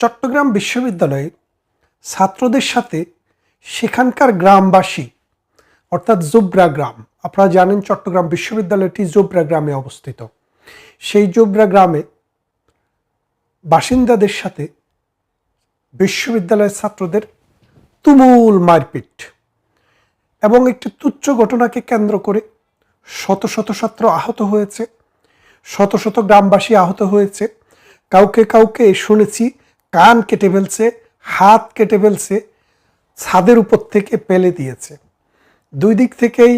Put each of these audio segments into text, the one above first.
চট্টগ্রাম বিশ্ববিদ্যালয়ে ছাত্রদের সাথে সেখানকার গ্রামবাসী, অর্থাৎ জোবরা গ্রাম, আপনারা জানেন চট্টগ্রাম বিশ্ববিদ্যালয়টি জোবরা গ্রামে অবস্থিত। সেই জোবরা গ্রামে বাসিন্দাদের সাথে বিশ্ববিদ্যালয়ের ছাত্রদের তুমুল মারপিট এবং একটি তুচ্ছ ঘটনাকে কেন্দ্র করে শত শত ছাত্র আহত হয়েছে, শত শত গ্রামবাসী আহত হয়েছে। কাউকে কাউকে শুনেছি কান কেটে ফেলছে, হাত কেটে ফেলছে, ছাদের উপর থেকে পেলে দিয়েছে। দুই দিক থেকেই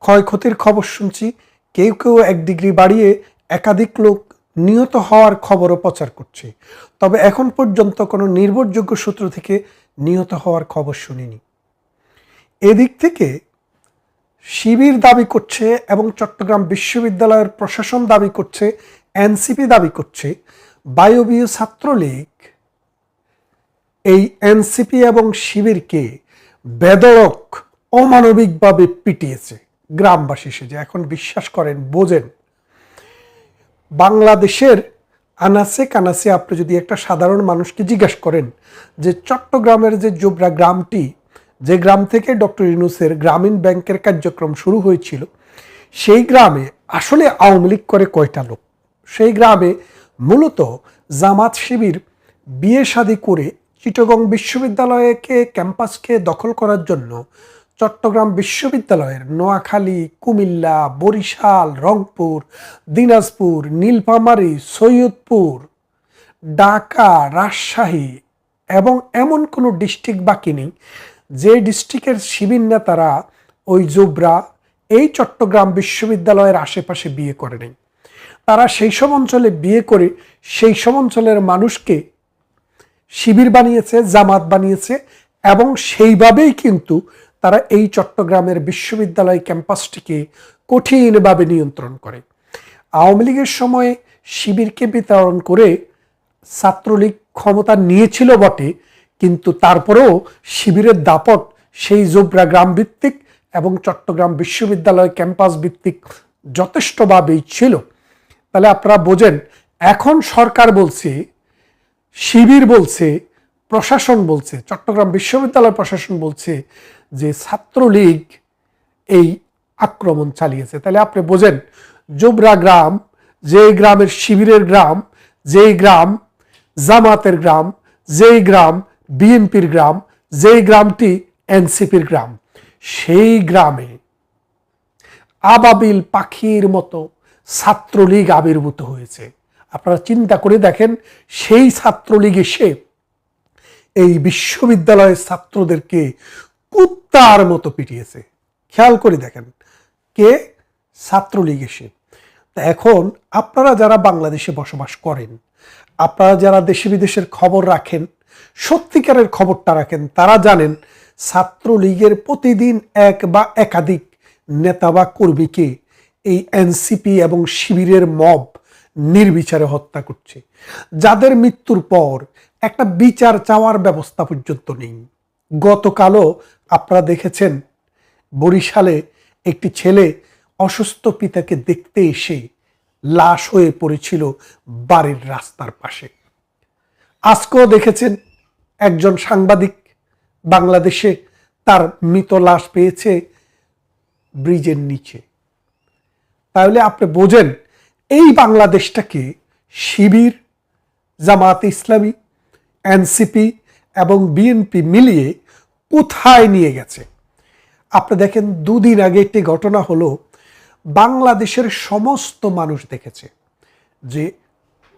ক্ষয়ক্ষতির খবর শুনছি। কেউ কেউ এক ডিগ্রি বাড়িয়ে একাধিক লোক নিহত হওয়ার খবরও প্রচার করছে। তবে এখন পর্যন্ত কোনো নির্ভরযোগ্য সূত্র থেকে নিহত হওয়ার খবর শুনিনি। এদিক থেকে শিবির দাবি করছে এবং চট্টগ্রাম বিশ্ববিদ্যালয়ের প্রশাসন দাবি করছে, এনসিপি দাবি করছে, বায়বীয় ছাত্রলীগ এই এনসিপি এবং শিবিরকে বেদরক অমানবিকভাবে পিটিয়েছে। গ্রামবাসী সেজে এখন বিশ্বাস করেন, বোঝেন। বাংলাদেশের আনাসে কানাসে আপনি যদি একটা সাধারণ মানুষকে জিজ্ঞাসা করেন যে চট্টগ্রামের যে জোবরা গ্রামটি, যে গ্রাম থেকে ডক্টর ইউনুসের গ্রামীণ ব্যাংকের কার্যক্রম শুরু হয়েছিল, সেই গ্রামে আসলে আওয়ামী লীগ করে কয়টা লোক? সেই গ্রামে মূলত জামাত শিবির বিয়ে শাদী করে চিটগং বিশ্ববিদ্যালয়কে ক্যাম্পাসকে দখল করার জন্য চট্টগ্রাম বিশ্ববিদ্যালয়ের নোয়াখালী, কুমিল্লা, বরিশাল, রংপুর, দিনাজপুর, নীলফামারী, সৈয়দপুর, ঢাকা, রাজশাহী এবং এমন কোনো ডিস্ট্রিক্ট বাকি নেই যে ডিস্ট্রিক্টের শিবির নেতারা ওই জুবরা এই চট্টগ্রাম বিশ্ববিদ্যালয়ের আশেপাশে বিয়ে করে নেই তারা সেই সব অঞ্চলে বিয়ে করে সেই সব অঞ্চলের মানুষকে শিবির বানিয়েছে, জামাত বানিয়েছে এবং সেইভাবেই কিন্তু তারা এই চট্টগ্রামের বিশ্ববিদ্যালয় ক্যাম্পাসটিকে কঠিনভাবে নিয়ন্ত্রণ করে। আওয়ামী লীগের সময়ে শিবিরকে বিতরণ করে ছাত্রলীগ ক্ষমতা নিয়েছিল বটে, কিন্তু তারপরেও শিবিরের দাপট সেই জোবরা গ্রাম ভিত্তিক এবং চট্টগ্রাম বিশ্ববিদ্যালয় ক্যাম্পাস ভিত্তিক যথেষ্টভাবেই ছিল। তাহলে আপনারা বোঝেন, এখন সরকার বলছে শিবির বলছে, প্রশাসন বলছে, চট্টগ্রাম বিশ্ববিদ্যালয় প্রশাসন বলছে যে ছাত্রলীগ এই আক্রমণ চালিয়েছে। তাহলে আপনি বোঝেন, জুবরা গ্রাম যে গ্রামের শিবিরের গ্রাম, যেই গ্রাম জামাতের গ্রাম, যেই গ্রাম বিএনপির গ্রাম, যেই গ্রামটি এনসিপির গ্রাম, সেই গ্রামে আবাবিল পাখির মতো ছাত্রলীগ আবির্ভূত হয়েছে। আপনারা চিন্তা করে দেখেন, সেই ছাত্রলীগ এসে এই বিশ্ববিদ্যালয়ের ছাত্রদেরকে কুত্তার মতো পিটিয়েছে। খেয়াল করে দেখেন কে? ছাত্রলীগ এসে এখন আপনারা যারা বাংলাদেশে বসবাস করেন, আপনারা যারা দেশে বিদেশের খবর রাখেন, সত্যিকারের খবরটা রাখেন, তারা জানেন ছাত্রলীগের প্রতিদিন এক বা একাধিক নেতা বা কর্মীকে এই এনসিপি এবং শিবিরের মব নির্বিচারে হত্যা করছে। যাদের মৃত্যুর পর একটা বিচার চাওয়ার ব্যবস্থা পর্যন্ত নেই। গতকালও আপনারা দেখেছেন, বরিশালে একটি ছেলে অসুস্থ পিতাকে দেখতে এসে লাশ হয়ে পড়েছিল বাড়ির রাস্তার পাশে। আজকেও দেখেছেন, একজন সাংবাদিক বাংলাদেশে তার মৃত লাশ পেয়েছে ব্রিজের নিচে। তাহলে আপনি বোঝেন এই বাংলাদেশটাকে শিবির, জামাত ইসলামী, এনসিপি এবং বিএনপি মিলিয়ে কোথায় নিয়ে গেছে? আপনি দেখেন, দুদিন আগে একটি ঘটনা হলো, বাংলাদেশের সমস্ত মানুষ দেখেছে যে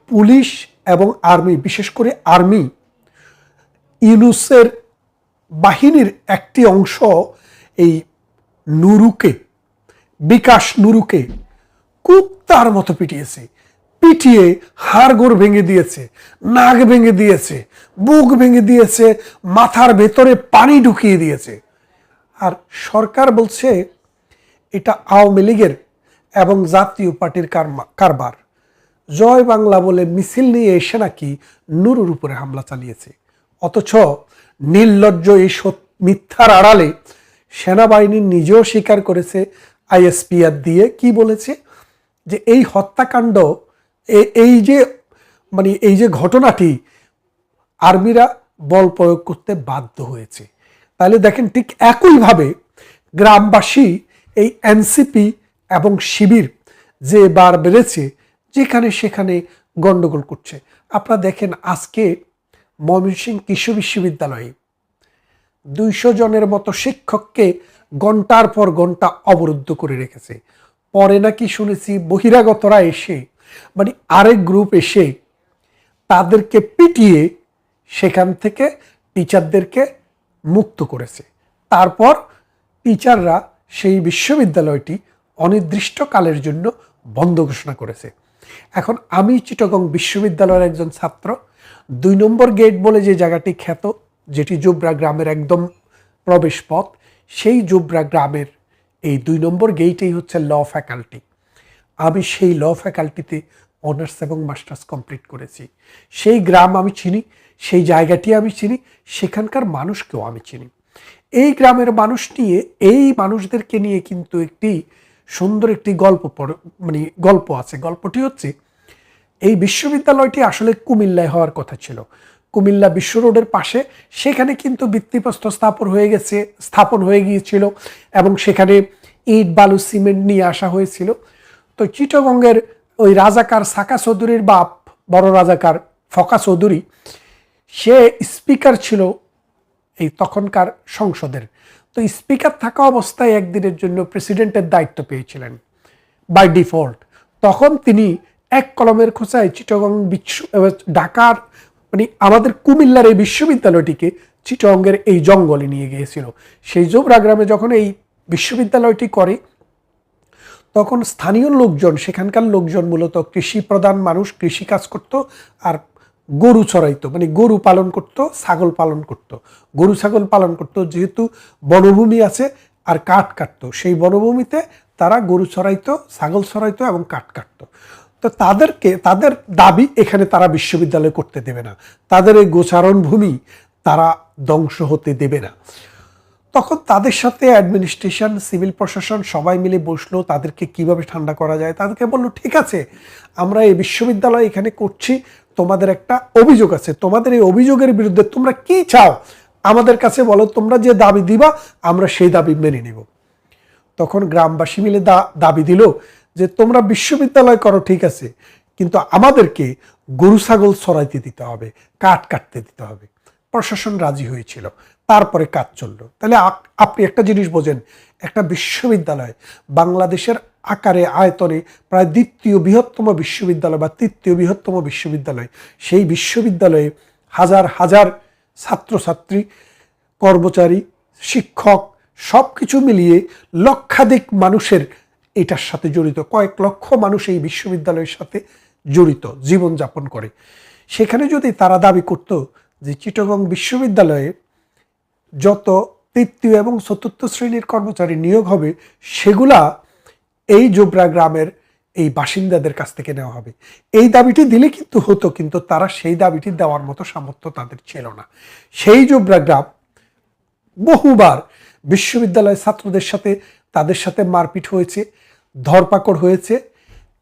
পুলিশ এবং আর্মি, বিশেষ করে আর্মি, ইউনুসের বাহিনীর একটি অংশ এই নুরুকে, বিকাশ নুরুকে কুত্তার মতো পিটিয়েছে। পিটিয়ে হাড়গোড় ভেঙে দিয়েছে, নাক ভেঙে দিয়েছে, বুক ভেঙে দিয়েছে, মাথার ভেতরে পানি ঢুকিয়ে দিয়েছে। আর সরকার বলছে, এটা আওয়ামী লীগের এবং জাতীয় পার্টির কারবার। জয় বাংলা বলে মিছিল নিয়ে এসে নাকি নুরুর উপরে হামলা চালিয়েছে। অথচ নির্লজ্জ এই মিথ্যার আড়ালে সেনাবাহিনী নিজেও স্বীকার করেছে, আইএসপিআর দিয়ে। কি বলেছে? যে এই হত্যাকাণ্ড এই যে মানে এই যে ঘটনাটি আর্মিরা বল প্রয়োগ করতে বাধ্য হয়েছে। তাহলে দেখেন ঠিক একইভাবে গ্রামবাসী এই এনসিপি এবং শিবির যে বার বেড়েছে, যেখানে সেখানে গন্ডগোল করছে। আপনারা দেখেন আজকে ময়মনসিংহ কৃষি বিশ্ববিদ্যালয়ে দুইশো জনের মতো শিক্ষককে ঘণ্টার পর ঘণ্টা অবরুদ্ধ করে রেখেছে। পরে নাকি শুনেছি বহিরাগতরা এসে মানে আরেক গ্রুপ এসে তাদেরকে পিটিয়ে সেখান থেকে টিচারদেরকে মুক্ত করেছে। তারপর টিচাররা সেই বিশ্ববিদ্যালয়টি অনির্দিষ্টকালের জন্য বন্ধ ঘোষণা করেছে। এখন আমি চিটগং বিশ্ববিদ্যালয়ের একজন ছাত্র, দুই নম্বর গেট বলে যে জায়গাটি খ্যাত, যেটি জুবরা গ্রামের একদম প্রবেশ পথ সেই জুবরা গ্রামের এই দুই নম্বর গেইটেই হচ্ছে ল ফ্যাকাল্টি আমি সেই ল ফ্যাকাল্টিতে অনার্স এবং মাস্টার্স কমপ্লিট করেছি। সেই গ্রাম আমি চিনি, সেই জায়গাটি আমি চিনি, সেখানকার মানুষকেও আমি চিনি। এই গ্রামের মানুষ নিয়ে, এই মানুষদেরকে নিয়ে কিন্তু একটি সুন্দর একটি গল্প মানে গল্প আছে। গল্পটি হচ্ছে, এই বিশ্ববিদ্যালয়টি আসলে কুমিল্লায় হওয়ার কথা ছিল। কুমিল্লা বিশ্ব রোডের পাশে। সেখানে কিন্তু ভিত্তিপ্রস্তর স্থাপন হয়ে গেছে, স্থাপন হয়ে গিয়েছিল এবং সেখানে ইট, বালু, সিমেন্ট নিয়ে আসা হয়েছিল। তো চিটগঙ্গের ওই রাজাকার সাকা চৌধুরীর বাপ, বড় রাজাকার ফকা চৌধুরী, সে স্পিকার ছিল এই তখনকার সংসদের। তো স্পিকার থাকা অবস্থায় একদিনের জন্য প্রেসিডেন্টের দায়িত্ব পেয়েছিলেন, বাই ডিফল্ট। তখন তিনি এক কলমের খোঁচায় চিটগং বিশ্ব ঢাকার মানে আমাদের কুমিল্লার এই বিশ্ববিদ্যালয়টিকে চিটগঙ্গের এই জঙ্গলে নিয়ে গিয়েছিল। সেই জোবরা গ্রামে যখন এই বিশ্ববিদ্যালয়টি করে, তখন স্থানীয় লোকজন, সেখানকার লোকজন মূলত কৃষি প্রধান মানুষ, কৃষি কাজ করত আর গরু চড়াইতো মানে গরু পালন করত, ছাগল পালন করত। গরু, ছাগল পালন করত, যেহেতু বনভূমি আছে আর কাঠ কাটতো, সেই বনভূমিতে তারা গরু চড়াইতো ছাগল চড়াইতো এবং কাঠ কাটতো। তো তাদেরকে, তাদের দাবি এখানে তারা বিশ্ববিদ্যালয় করতে দেবে না। তাদের এই গোচারণ ভূমি তারা ধ্বংস হতে দেবে না। তখন তাদের সাথে অ্যাডমিনিস্ট্রেশন সিভিল প্রশাসন সবাই মিলে বসল, তাদেরকে কীভাবে ঠান্ডা করা যায়? তাদেরকে বলল, ঠিক আছে, আমরা এই বিশ্ববিদ্যালয় এখানে করছি, তোমাদের একটা অভিযোগ আছে। তোমাদের এই অভিযোগের বিরুদ্ধে তোমরা কি চাও? আমাদের কাছে বলো, তোমরা যে দাবি দিবা, আমরা সেই দাবি মেনে নিব। তখন গ্রামবাসী মিলে দাবি দিল যে তোমরা বিশ্ববিদ্যালয় করো, ঠিক আছে। কিন্তু আমাদেরকে গরু, ছাগল ছড়াইতে দিতে হবে, কাঠ কাটতে দিতে হবে। প্রশাসন রাজি হয়েছিল, তারপরে কাজ চলল। তাহলে আপনি একটা জিনিস বোঝেন, একটা বিশ্ববিদ্যালয় বাংলাদেশের আকারে, আয়তনে প্রায় দ্বিতীয় বৃহত্তম বিশ্ববিদ্যালয় বা তৃতীয় বৃহত্তম বিশ্ববিদ্যালয়। সেই বিশ্ববিদ্যালয়ে হাজার হাজার ছাত্রছাত্রী, কর্মচারী, শিক্ষক সব কিছু মিলিয়ে লক্ষাধিক মানুষের এটার সাথে জড়িত। কয়েক লক্ষ মানুষ এই বিশ্ববিদ্যালয়ের সাথে জড়িত, জীবনযাপন করে। সেখানে যদি তারা দাবি করত যে চিটগং বিশ্ববিদ্যালয়ে যত তৃতীয় এবং চতুর্থ শ্রেণির কর্মচারী নিয়োগ হবে, সেগুলা এই জোবরা গ্রামের এই বাসিন্দাদের কাছ থেকে নেওয়া হবে। এই দাবিটি দিলে কিন্তু হতো, কিন্তু তারা সেই দাবিটি দেওয়ার মতো সামর্থ্য তাদের ছিল না। সেই জোবরা গ্রাম বহুবার বিশ্ববিদ্যালয়ের ছাত্রদের সাথে তাদের সাথে মারপিট হয়েছে, ধরপাকড় হয়েছে।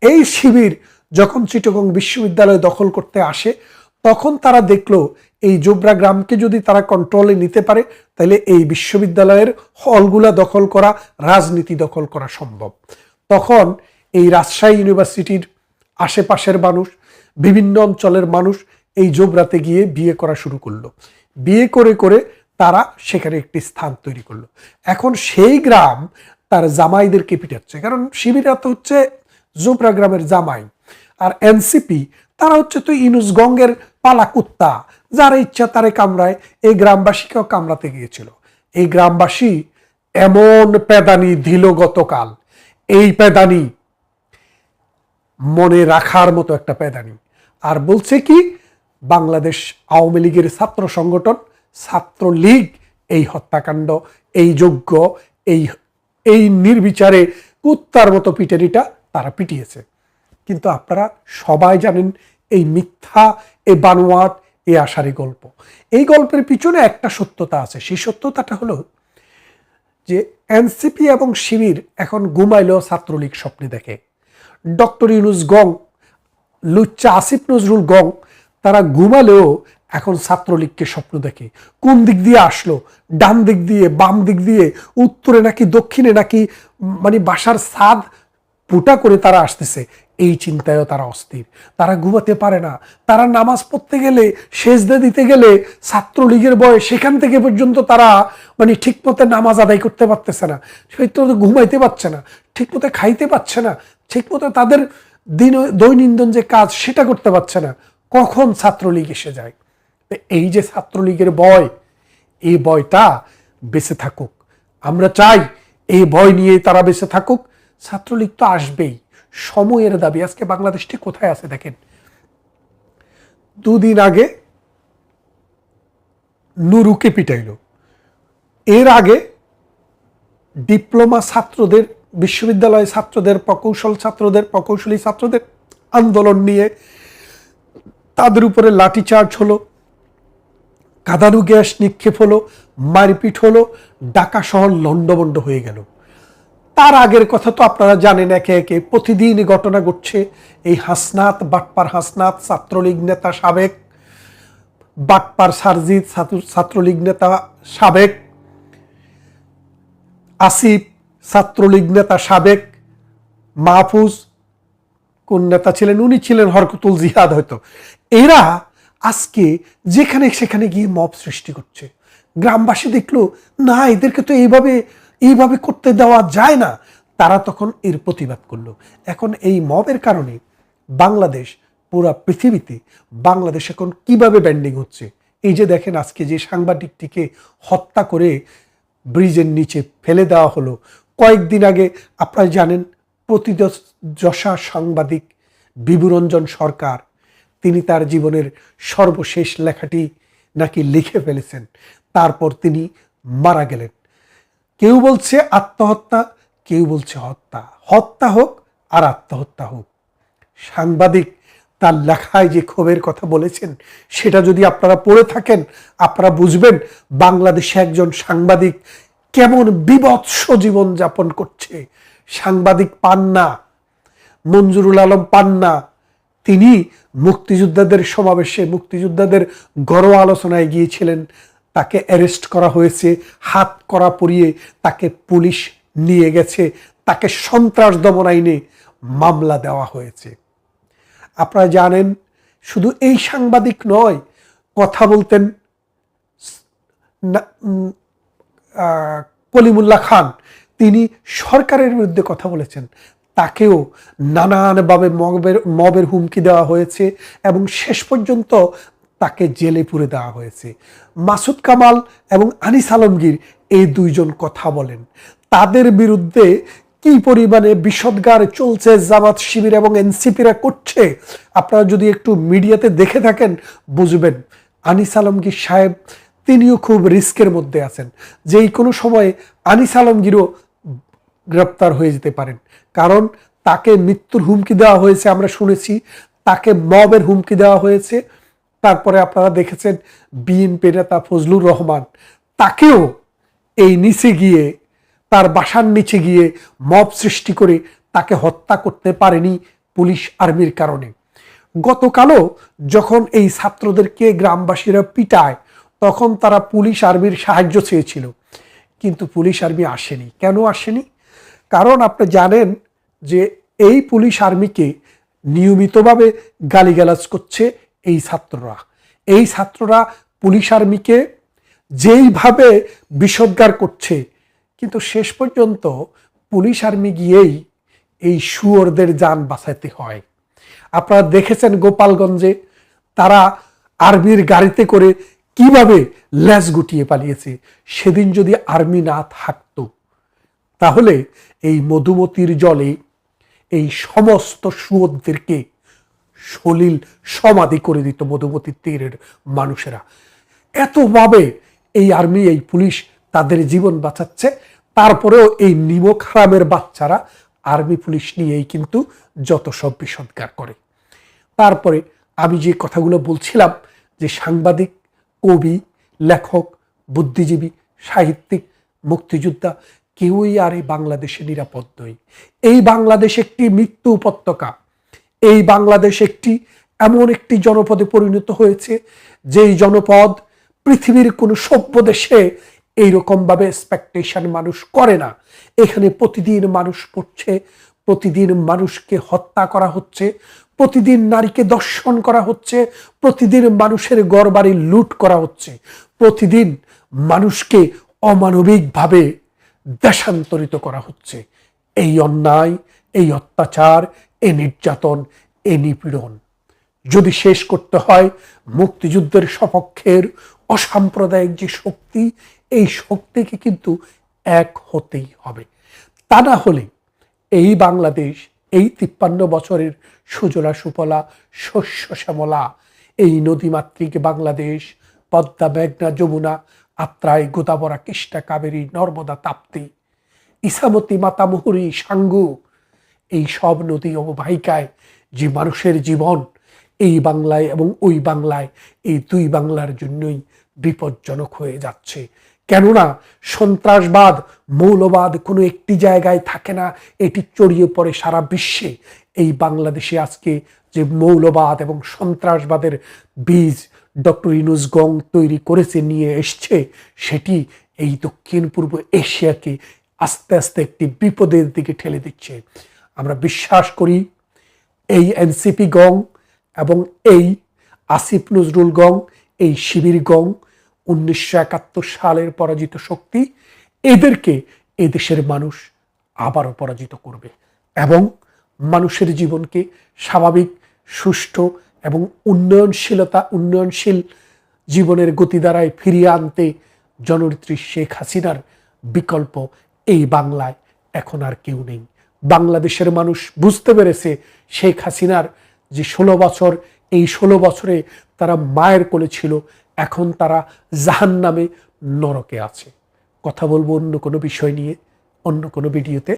এই শিবির যখন চিটগং বিশ্ববিদ্যালয় দখল করতে আসে, তখন তারা দেখল এই জোবরা গ্রামকে যদি তারা কন্ট্রোলে নিতে পারে, তাহলে এই বিশ্ববিদ্যালয়ের হলগুলা দখল করা, রাজনীতি দখল করা সম্ভব। তখন এই রাজশাহী ইউনিভার্সিটির আশেপাশের মানুষ, বিভিন্ন অঞ্চলের মানুষ এই জোবরাতে গিয়ে বিয়ে করা শুরু করল। বিয়ে করে করে তারা সেখানে একটি স্থান তৈরি করল। এখন সেই গ্রাম তার জামাইদেরকে পিটাচ্ছে। কারণ শিবিরা তো হচ্ছে জোবরা গ্রামের জামাই। আর এনসিপি, তারা হচ্ছে তো ইনুসগঙ্গের পালা কুত্তা, যার ইচ্ছা তারে কামড়ায়। এই গ্রামবাসীকেও কামড়াতে গিয়েছিল। এই গ্রামবাসী এমন পেদানি দিল গতকাল। এই পেদানি মনে রাখার মতো একটা পেদানি। আর বলছে কি, বাংলাদেশ আওয়ামী লীগের ছাত্র সংগঠন, ছাত্রলীগ, এই হত্যাকাণ্ড, এই যোগ্য এই এই নির্বিচারে কুত্তার মতো পিটারিটা তারা পিটিয়েছে। কিন্তু আপনারা সবাই জানেন এই মিথ্যা এ বানোয়াট এ আশারি গল্প। এই গল্পের পিছনে একটা সত্যতা আছে। সেই সত্যতাটা হলো যে এনসিপি এবং শিবির এখন ঘুমাইলেও ছাত্রলীগ স্বপ্নে দেখে। ডক্টর ইউনুস গং, লুচ্চা আসিফ নজরুল গং, তারা ঘুমালেও এখন ছাত্রলীগকে স্বপ্ন দেখে। কোন দিক দিয়ে আসলো? ডান দিক দিয়ে, বাম দিক দিয়ে, উত্তরে নাকি দক্ষিণে নাকি মানে বাসার ছাদ ফুটা করে তারা আসতেছে। এই চিন্তায়ও তারা অস্থির। তারা ঘুমাতে পারে না। তারা নামাজ পড়তে গেলে, সেজদা দিতে গেলে ছাত্রলীগের বয়স সেখান থেকে পর্যন্ত তারা মানে ঠিক মতো নামাজ আদায় করতে পারতেছে না। সেই তো ঘুমাইতে পারছে না ঠিক মতো খাইতে পারছে না ঠিক মতো তাদের দিন দৈনন্দিন যে কাজ, সেটা করতে পারছে না। কখন ছাত্রলীগ এসে যায়? এই যে ছাত্রলীগের বয়, এই বয়টা বেঁচে থাকুক। আমরা চাই এই ভয় নিয়ে তারা বেঁচে থাকুক। ছাত্রলীগ তো আসবেই, সময়ের দাবি। আজকে বাংলাদেশটি কোথায় আছে দেখেন? দুদিন আগে নুরুকে পিটাইল। এর আগে ডিপ্লোমা ছাত্রদের, বিশ্ববিদ্যালয় ছাত্রদের, প্রকৌশল ছাত্রদের, প্রকৌশলী ছাত্রদের আন্দোলন নিয়ে তাদের উপরে লাঠিচার্জ হলো। কাদারু গ্যাস নিক্ষেপ হলো, মারপিট হলো, ঢাকা শহর লন্ডবন্ড হয়ে গেল। তার আগের কথা তো আপনারা জানেন একে একে। প্রতিদিন ঘটনা ঘটছে। এই হাসনাত, বাটপার হাসনাত, ছাত্রলীগ নেতা সাবেক, বাটপার সারজিৎ ছাত্রলীগ নেতা সাবেক, আসিফ, ছাত্রলীগ নেতা সাবেক, মাহফুজ, কোন নেতা ছিলেন? উনি ছিলেন হরকতুল জিহাদ হয়তো। এরা আজকে যেখানে সেখানে গিয়ে মব সৃষ্টি করছে। গ্রামবাসী দেখল, না, এদেরকে তো এইভাবে এইভাবে করতে দেওয়া যায় না। তারা তখন এর প্রতিবাদ করল। এখন এই মবের কারণে বাংলাদেশ, পুরা পৃথিবীতে বাংলাদেশ এখন কীভাবে ব্যান্ডিং হচ্ছে? এই যে দেখেন, আজকে যে সাংবাদিকটিকে হত্যা করে ব্রিজের নিচে ফেলে দেওয়া হলো। কয়েকদিন আগে, আপনারা জানেন প্রতিদশা সাংবাদিক বিভুরঞ্জন সরকার তিনি তার জীবনের সর্বশেষ লেখাটি নাকি লিখে ফেলেছেন। তারপর তিনি মারা গেলেন। কেউ বলছে আত্মহত্যা, কেউ বলছে হত্যা। হত্যা হোক আর আত্মহত্যা হোক। সাংবাদিক তার লেখায় যে ক্ষোভের কথা বলেছেন, সেটা যদি আপনারা পড়ে থাকেন, আপনারা বুঝবেন বাংলাদেশে একজন সাংবাদিক কেমন বিভৎস জীবন যাপন করছে। সাংবাদিক পান্না, মঞ্জুরুল আলম পান্না তিনি মুক্তিযোদ্ধাদের সমাবেশে মুক্তিযোদ্ধাদের গড় আলোচনায় গিয়েছিলেন। তাকে অ্যারেস্ট করা হয়েছে, হাত করা পরিয়ে তাকে পুলিশ নিয়ে গেছে, তাকে সন্ত্রাস দমন আইনে মামলা দেওয়া হয়েছে। আপনারা জানেন, শুধু এই সাংবাদিক নয়, কথা বলতেন কলিমুল্লাহ খান। তিনি সরকারের বিরুদ্ধে কথা বলেছেন। তাকেও নানানভাবে মবের মবের হুমকি দেওয়া হয়েছে এবং শেষ পর্যন্ত তাকে জেলে পুরে দেওয়া হয়েছে। মাসুদ কামাল এবং আনিস আলমগীর এই দুইজন কথা বলেন। তাদের বিরুদ্ধে কি পরিমাণে বিষদগার চলছে জামাত শিবির এবং এনসিপিরা করছে, আপনারা যদি একটু মিডিয়াতে দেখে থাকেন, বুঝবেন। আনিস আলমগীর সাহেব, তিনিও খুব রিস্কের মধ্যে আছেন। যেই কোনো সময়ে আনিস আলমগীরও গ্রেপ্তার হয়ে যেতে পারেন। কারণ তাকে মৃত্যুর হুমকি দেওয়া হয়েছে, আমরা শুনেছি। তাকে মবের হুমকি দেওয়া হয়েছে। তারপরে আপনারা দেখেছেন বিএনপি নেতা ফজলুর রহমান তাকেও এই নিচে গিয়ে, তার বাসার নিচে গিয়ে মব সৃষ্টি করে তাকে হত্যা করতে পারেনি পুলিশ আর্মির কারণে। গতকালও যখন এই ছাত্রদেরকে গ্রামবাসীরা পিটায়, তখন তারা পুলিশ আর্মির সাহায্য চেয়েছিল। কিন্তু পুলিশ আর্মি আসেনি। কেন আসেনি? কারণ আপনি জানেন যে এই পুলিশ আর্মিকে নিয়মিতভাবে গালিগালাজ করছে এই ছাত্ররা। এই ছাত্ররা পুলিশ আর্মিকে যেইভাবে বিষদগার করছে, কিন্তু শেষ পর্যন্ত পুলিশ আর্মি গিয়েই এই শুয়োরদের যান বাঁচাইতে হয়। আপনারা দেখেছেন গোপালগঞ্জে তারা আর্মির গাড়িতে করে কীভাবে ল্যাস গুটিয়ে পালিয়েছে। সেদিন যদি আর্মি না থাকতো তাহলে এই মধুমতির জলে এই সমস্ত শুয়োরদেরকে সলিল সমাধি করে দিত মধুমতির তীরের মানুষেরা। এতভাবে এই আর্মি, এই পুলিশ তাদের জীবন বাঁচাচ্ছে। তারপরেও এই নিমক হারামের বাচ্চারা আর্মি, পুলিশ নিয়েই কিন্তু যত সব বিষদগার করে। তারপরে আমি যে কথাগুলো বলছিলাম যে সাংবাদিক, কবি, লেখক, বুদ্ধিজীবী, সাহিত্যিক, মুক্তিযোদ্ধা কেউই আর এই বাংলাদেশে নিরাপদ নয়। এই বাংলাদেশ একটি মৃত্যু উপত্যকা। এই বাংলাদেশ একটি এমন একটি জনপদে পরিণত হয়েছে, যেই জনপদ পৃথিবীর কোনো সভ্য দেশে এইরকমভাবে এক্সপেকটেশন মানুষ করে না। এখানে প্রতিদিন মানুষ পড়ছে, প্রতিদিন মানুষকে হত্যা করা হচ্ছে, প্রতিদিন নারীকে দর্শন করা হচ্ছে, প্রতিদিন মানুষের গড়বাড়ি লুট করা হচ্ছে, প্রতিদিন মানুষকে অমানবিকভাবে দেশান্তরিত করা হচ্ছে। এই অন্যায়, এই অত্যাচার এই নির্যাতন এই নিপীড়ন। যদি শেষ করতে হয়, মুক্তিযুদ্ধের সপক্ষের অসাম্প্রদায়িক যে শক্তি, এই শক্তিকে কিন্তু এক হতেই হবে। তা না হলে এই বাংলাদেশ, এই তিপ্পান্ন বছরের সুজলা সুফলা শস্য শ্যামলা, এই নদীমাতৃক বাংলাদেশ, পদ্মা, মেঘনা, যমুনা আত্রাই গোদাবরা কৃষ্ণা কাবেরী, নর্মদা তাপ্তি ইসামতি মাতামুহুরি সাঙ্গু। এই সব নদী অববাহিকায় যে মানুষের জীবন, এই বাংলায় এবং ওই বাংলায় এই দুই বাংলার জন্যই বিপজ্জনক হয়ে যাচ্ছে। কেননা সন্ত্রাসবাদ, মৌলবাদ কোনো একটি জায়গায় থাকে না, এটি চড়িয়ে পড়ে সারা বিশ্বে। এই বাংলাদেশে আজকে যে মৌলবাদ এবং সন্ত্রাসবাদের বীজ ডক্টর ইনুস গং তৈরি করেছে, নিয়ে এসছে। সেটি এই দক্ষিণ পূর্ব এশিয়াকে আস্তে আস্তে একটি বিপদের দিকে ঠেলে দিচ্ছে। আমরা বিশ্বাস করি এই এনসিপি গং এবং এই আসিফ নজরুল গং, এই শিবির গং উনিশশো একাত্তর সালের পরাজিত শক্তি, এদেরকে এদেশের মানুষ আবারও পরাজিত করবে এবং মানুষের জীবনকে স্বাভাবিক, সুষ্ঠু এবং উন্নয়নশীলতা, উন্নয়নশীল জীবনের গতিধারায় ফিরিয়ে আনতে জননেত্রী শেখ হাসিনার বিকল্প এই বাংলায় এখন আর কেউ নেই। বাংলাদেশের মানুষ বুঝতে পেরেছে শেখ হাসিনার যে ষোলো বছর, এই ষোলো বছরে তারা মায়ের কোলে ছিল, এখন তারা জাহান নামে নরকে আছে। কথা বলব অন্য কোনো বিষয় নিয়ে, অন্য কোনো ভিডিওতে।